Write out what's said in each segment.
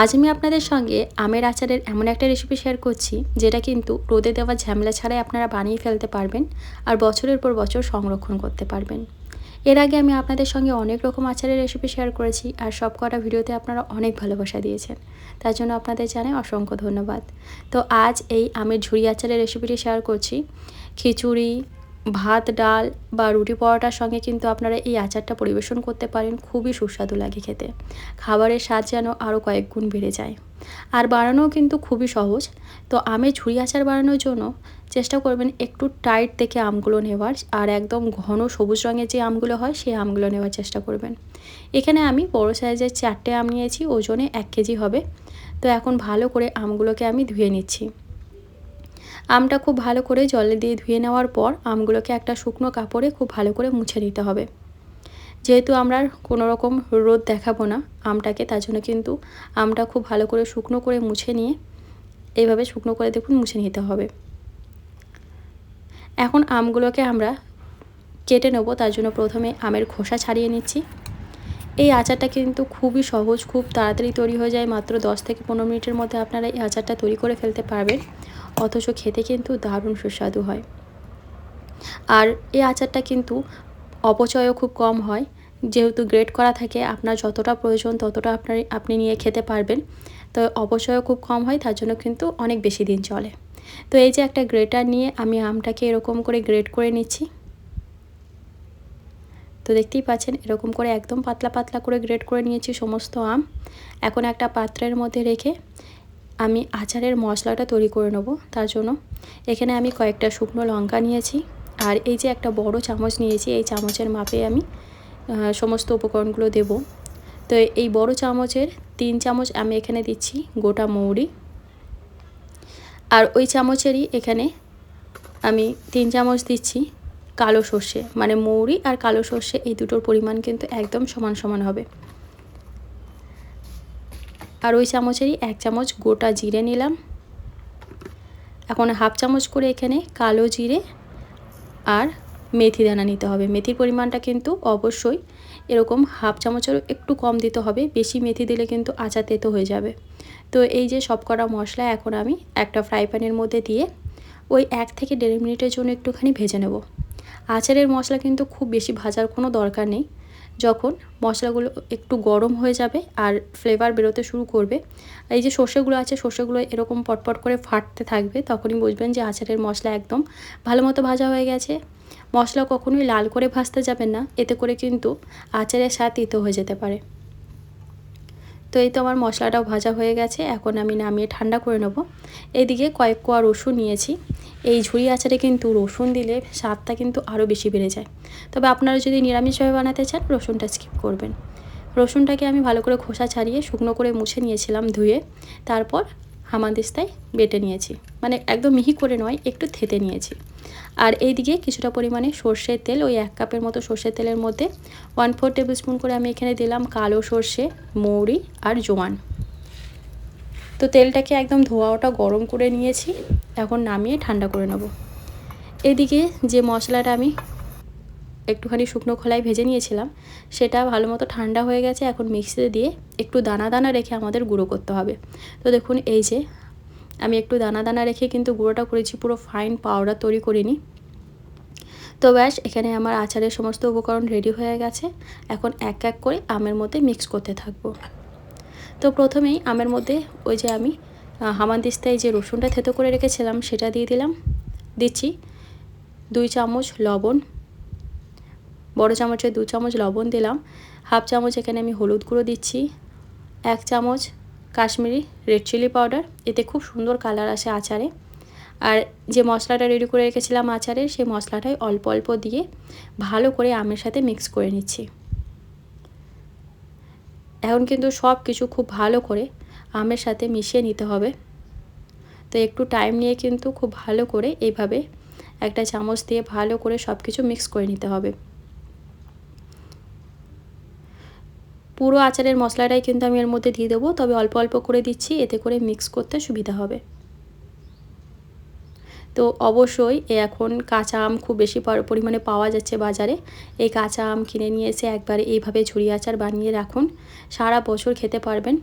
আজ আমি আপনাদের সঙ্গে আমের আচারের এমন একটা রেসিপি শেয়ার করছি, যেটা কিন্তু রোদে দেওয়া ঝামেলা ছাড়াই আপনারা বানিয়ে ফেলতে পারবেন আর বছরের পর বছর সংরক্ষণ করতে পারবেন। এর আগে আমি আপনাদের সঙ্গে অনেক রকম আচারের রেসিপি শেয়ার করেছি আর সব কটা ভিডিওতে আপনারা অনেক ভালোবাসা দিয়েছেন। তার জন্য আপনাদের জানাই অসংখ্য ধন্যবাদ। তো আজ এই আমের ঝুড়ি আচারের রেসিপিটি শেয়ার করছি। খিচুড়ি ভাত, ডাল বা রুটি পরোটার সঙ্গে কিন্তু আপনারা এই আচারটা পরিবেশন করতে পারেন। খুবই সুস্বাদু লাগে খেতে। খাবারের স্বাদ যেন আরও কয়েক গুণ বেড়ে যায়। আর বানানোও কিন্তু খুবই সহজ। তো আমের ঝুড়ি আচার বানানোর জন্য চেষ্টা করবেন একটু টাইট থেকে আমগুলো নেওয়ার আর একদম ঘন সবুজ রঙের যে আমগুলো হয়, সেই আমগুলো নেওয়ার চেষ্টা করবেন। এখানে আমি বড় সাইজের চারটে আম নিয়েছি, ওজনে এক কেজি হবে। তো এখন ভালো করে আমগুলোকে আমি ধুয়ে নিচ্ছি। আমটা খুব ভালো করে জলে দিয়ে ধুয়ে নেওয়ার পর আমগুলোকে একটা শুকনো কাপড়ে খুব ভালো করে মুছে নিতে হবে। যেহেতু আমরা কোনো রকম রোদ দেখাবো না, আমটাকে তার জন্য কিন্তু আমটা খুব ভালো করে শুকনো করে মুছে নিয়ে এইভাবে শুকনো করে দেখুন মুছে নিতে হবে। এখন আমগুলোকে আমরা কেটে নেব, তার জন্য প্রথমে আমের খোসা ছাড়িয়ে নিচ্ছি। এই আচারটা কিন্তু খুবই সহজ, খুব তাড়াতাড়ি তৈরি হয়ে যায়। মাত্র দশ থেকে পনেরো মিনিটের মধ্যে আপনারা এই আচারটা তৈরি করে ফেলতে পারবেন। অথচ খেতে কিন্তু দারুণ সুস্বাদু হয়। আর এই আচারটা কিন্তু অপচয়ও খুব কম হয়। যেহেতু গ্রেট করা থাকে, আপনার যতটা প্রয়োজন ততটা আপনার, আপনি নিয়ে খেতে পারবেন। তো অপচয়ও খুব কম হয়, তার জন্য কিন্তু অনেক বেশি দিন চলে। তো এই যে একটা গ্রেটার নিয়ে আমি আমটাকে এরকম করে গ্রেট করে নিচ্ছি। তো দেখতেই পাচ্ছেন, এরকম করে একদম পাতলা পাতলা করে গ্রেট করে নিয়েছি সমস্ত আম। এখন একটা পাত্রের মধ্যে রেখে আমি আচারের মশলাটা তৈরি করে নেব, তার জন্য। এখানে আমি কয়েকটা শুকনো লঙ্কা নিয়েছি আর এই যে একটা বড় চামচ নিয়েছি, এই চামচের মাপে আমি সমস্ত উপকরণগুলো দেব। তো এই বড় চামচের তিন চামচ আমি এখানে দিচ্ছি গোটা মৌরি। আর ওই চামচেরই এখানে আমি তিন চামচ দিচ্ছি কালো সর্ষে মানে মৌরি আর কালো সর্ষে এই দুটোর পরিমাণ কিন্তু একদম সমান সমান হবে। আর ওই চামচেরই এক চামচ গোটা জিরে নিলাম। এখন হাফ চামচ করে এখানে কালো জিরে আর মেথি দানা নিতে হবে। মেথির পরিমাণটা কিন্তু অবশ্যই এরকম হাফ চামচেরও একটু কম দিতে হবে। বেশি মেথি দিলে কিন্তু আচার তেতো হয়ে যাবে। তো এই যে সব কটা মশলা এখন আমি একটা ফ্রাই প্যানের মধ্যে দিয়ে ওই এক থেকে দেড় মিনিটের জন্য একটুখানি ভেজে নেব। আচারের মশলা কিন্তু খুব বেশি ভাজার কোনো দরকার নেই। যখন মশলাগুলো একটু গরম হয়ে যাবে আর ফ্লেভার বেরোতে শুরু করবে, এই যে সর্ষেগুলো আছে, সর্ষেগুলো এরকম পটপট করে ফাটতে থাকবে, তখনই বুঝবেন যে আচারের মশলা একদম ভালো মতো ভাজা হয়ে গেছে। মশলা কখনোই লাল করে ভাজতে যাবেন না, এতে করে কিন্তু আচারের স্বাদ ইতো হয়ে যেতে পারে। তো এই তো আমার মশলাটাও ভাজা হয়ে গেছে, এখন আমি নামিয়ে ঠান্ডা করে নেব। এদিকে কয়েক কোয়া রসুন নিয়েছি। এই ঝুড়ি আচারে কিন্তু রসুন দিলে স্বাদটা কিন্তু আরও বেশি বেড়ে যায়। তবে আপনারা যদি নিরামিষভাবে বানাতে চান, রসুনটা স্কিপ করবেন। রসুনটাকে আমি ভালো করে খোসা ছাড়িয়ে শুকনো করে মুছে নিয়েছিলাম ধুয়ে, তারপর হামাদিস্তায় বেটে নিয়েছি। মানে একদম মিহি করে নয়, একটু থেতে নিয়েছি। আর এইদিকে কিছুটা পরিমাণে সর্ষের তেল, ওই এক কাপের মতো সর্ষের তেলের মধ্যে ওয়ান ফোর টেবিল স্পুন করে আমি এখানে দিলাম কালো সর্ষে, মৌরি আর জোয়ান। তো তেলটাকে একদম ধোয়া ওটা গরম করে নিয়েছি, এখন নামিয়ে ঠান্ডা করে নেব। এদিকে যে মশলাটা আমি একটুখানি শুকনো খোলায় ভেজে নিয়েছিলাম, সেটা ভালো মতো ঠান্ডা হয়ে গেছে, এখন মিক্সিতে দিয়ে একটু দানা দানা রেখে আমাদের গুঁড়ো করতে হবে। তো দেখুন, এই যে আমি একটু দানা দানা রেখে কিন্তু গুঁড়োটা করেছি, পুরো ফাইন পাউডার তৈরি করিনি। তো ব্যাস, এখানে আমার আচারের সমস্ত উপকরণ রেডি হয়ে গেছে। এখন এক এক করে আমের মধ্যে মিক্স করতে থাকব। তো প্রথমেই আমের মধ্যে ওই যে আমি হামানদিস্তায় যে রসুনটা থেতো করে রেখেছিলাম, সেটা দিয়ে দিলাম। দিচ্ছি দুই চামচ লবণ, বড় চামচে দু চামচ লবণ দিলাম। হাফ চামচ এখানে আমি হলুদ গুঁড়ো দিচ্ছি। এক চামচ কাশ্মীরি রেড চিলি পাউডার। এতে খুব সুন্দর কালার আসে আচারে। আর যে মশলাটা রেডি করে রেখেছিলাম আচারে, সেই মশলাটাই অল্প অল্প দিয়ে ভালো করে আমের সাথে মিক্স করে নিচ্ছি। এখন কিন্তু সব কিছু খুব ভালো করে আমের সাথে মিশিয়ে নিতে হবে। তো একটু টাইম নিয়ে কিন্তু খুব ভালো করে এইভাবে একটা চামচ দিয়ে ভালো করে সব কিছু মিক্স করে নিতে হবে। পুরো আচারের মশলাটাই কিন্তু আমি এর মধ্যে দিয়ে দেবো। তবে অল্প অল্প করে দিচ্ছি, এতে করে মিক্স করতে সুবিধা হবে। তো অবশ্যই এখন কাঁচা আম খুব বেশি পরিমাণে পাওয়া যাচ্ছে বাজারে। এই কাঁচা আম কিনে নিয়ে এসে একবার এইভাবে ঝুড়ি আচার বানিয়ে রাখুন। সারা বছর খেতে পারবেন।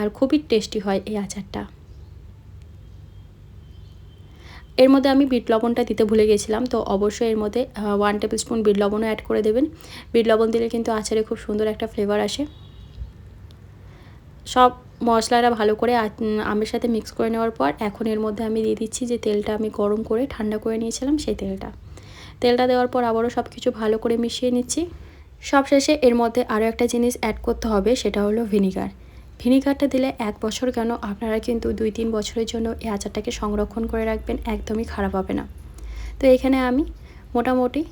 আর খুবই টেস্টি হয় এই আচারটা। এর মধ্যে আমি বিট লবণটা দিতে ভুলে গেছিলাম, তো অবশ্যই এর মধ্যে ওয়ান টেবিল স্পুন বিট লবণও অ্যাড করে দেবেন। বিট লবণ দিলে কিন্তু আচারে খুব সুন্দর একটা ফ্লেভার আসে। সব মশলাটা ভালো করে আমের সাথে মিক্স করে নেওয়ার পর এখন এর মধ্যে আমি দিয়ে দিচ্ছি যে তেলটা আমি গরম করে ঠান্ডা করে নিয়েছিলাম সেই তেলটা। তেলটা দেওয়ার পর আবারও সব কিছু ভালো করে মিশিয়ে নিচ্ছি। সবশেষে এর মধ্যে আরও একটা জিনিস অ্যাড করতে হবে, সেটা হলো ভিনিগার ভিনিগারটা দিলে এক বছর কেন আপনারা কিন্তু দুই তিন বছরের জন্য এই আচারটাকে সংরক্ষণ করে রাখবেন, একদমই খারাপ হবে না। তো এখানে আমি মোটামুটি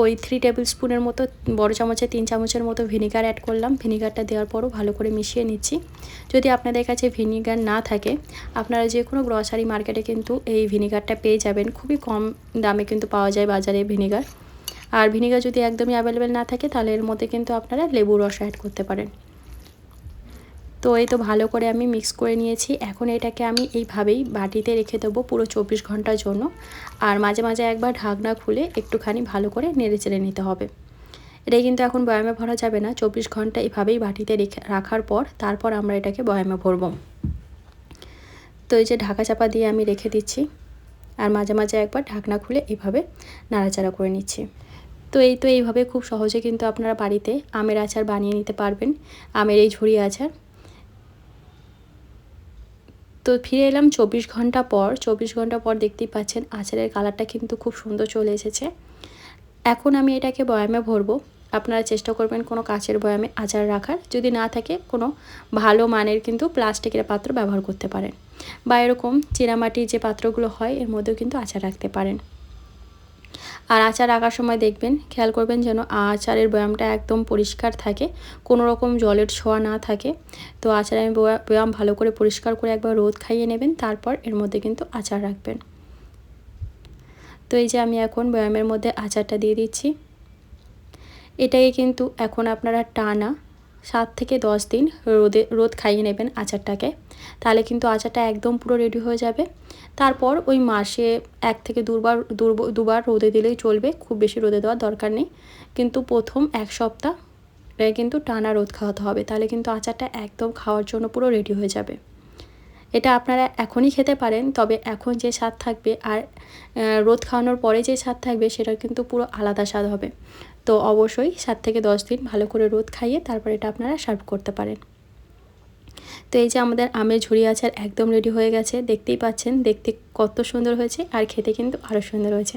ওই থ্রি টেবিল স্পুনের মতো, বড় চামচে তিন চামচের মতো ভিনিগার অ্যাড করলাম। ভিনিগারটা দেওয়ার পরও ভালো করে মিশিয়ে নিচ্ছি। যদি আপনাদের কাছে ভিনিগার না থাকে, আপনারা যে কোনো গ্রসারি মার্কেটে কিন্তু এই ভিনিগারটা পেয়ে যাবেন। খুবই কম দামে কিন্তু পাওয়া যায় বাজারে ভিনিগার। আর ভিনিগার যদি একদমই অ্যাভেলেবেল না থাকে, তাহলে এর মধ্যে কিন্তু আপনারা লেবুর রস অ্যাড করতে পারেন। তো এই তো ভালো করে আমি মিক্স করে নিয়েছি। এখন এটাকে আমি এইভাবেই বাটিতে রেখে দেবো পুরো চব্বিশ ঘণ্টার জন্য। আর মাঝে মাঝে একবার ঢাকনা খুলে একটুখানি ভালো করে নেড়ে চেড়ে নিতে হবে। এটা কিন্তু এখন বয়ামে ভরা যাবে না। চব্বিশ ঘণ্টা এইভাবেই বাটিতে রেখে রাখার পর তারপর আমরা এটাকে বয়ামে ভরব। তো এই যে ঢাকা চাপা দিয়ে আমি রেখে দিচ্ছি। আর মাঝে মাঝে একবার ঢাকনা খুলে এইভাবে নাড়াচাড়া করে নিচ্ছি। তো এই তো এইভাবে খুব সহজে কিন্তু আপনারা বাড়িতে আমের আচার বানিয়ে নিতে পারবেন। আমের এই ঝুড়ি আচার। তো ফিরে এলাম চব্বিশ ঘণ্টা পর। চব্বিশ ঘণ্টা পর দেখতেই পাচ্ছেন আচারের কালারটা কিন্তু খুব সুন্দর চলে এসেছে। এখন আমি এটাকে বয়ামে ভরবো। আপনারা চেষ্টা করবেন কোনো কাচের বয়ামে আচার রাখার। যদি না থাকে, কোনো ভালো মানের কিন্তু প্লাস্টিকের পাত্র ব্যবহার করতে পারেন। বা এরকম চিনামাটির যে পাত্রগুলো হয়, এর মধ্যেও কিন্তু আচার রাখতে পারেন। আর আচার আঁকার সময় দেখবেন, খেয়াল করবেন যেন আচারের বয়ামটা একদম পরিষ্কার থাকে, কোনো রকম জলের ছোঁয়া না থাকে। তো আচারের বয়াম ভালো করে পরিষ্কার করে একবার রোদ খাইয়ে নেবেন, তারপর এর মধ্যে কিন্তু আচার রাখবেন। তো এই যে আমি এখন বয়ামের মধ্যে আচারটা দিয়ে দিচ্ছি। এটাকে কিন্তু এখন আপনারা টানা সাত থেকে দশ দিন রোদে, রোদ খাইয়ে নেবেন আচারটাকে। তাহলে কিন্তু আচারটা একদম পুরো রেডি হয়ে যাবে। তারপর ওই মাসে এক থেকে দুবার দুবার রোদে দিলেই চলবে, খুব বেশি রোদে দেওয়ার দরকার নেই। কিন্তু প্রথম এক সপ্তাহ কিন্তু টানা রোদ খাওয়াতে হবে, তাহলে কিন্তু আচারটা একদম খাওয়ার জন্য পুরো রেডি হয়ে যাবে। এটা আপনারা এখনই খেতে পারেন, তবে এখন যে স্বাদ থাকবে আর রোদ খাওয়ানোর পরে যে স্বাদ থাকবে সেটা কিন্তু পুরো আলাদা স্বাদ হবে। তো অবশ্যই সাত থেকে দশ দিন ভালো করে রোদ খাইয়ে তারপর এটা আপনারা সার্ভ করতে পারেন। তো এই যে আমাদের আমের ঝুড়ি আচার একদম রেডি হয়ে গেছে, দেখতেই পাচ্ছেন, দেখতে কত সুন্দর হয়েছে আর খেতে কিন্তু আরও সুন্দর হয়েছে।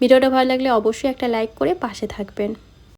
ভিডিওটা ভালো লাগলে অবশ্যই একটা লাইক করে পাশে থাকবেন।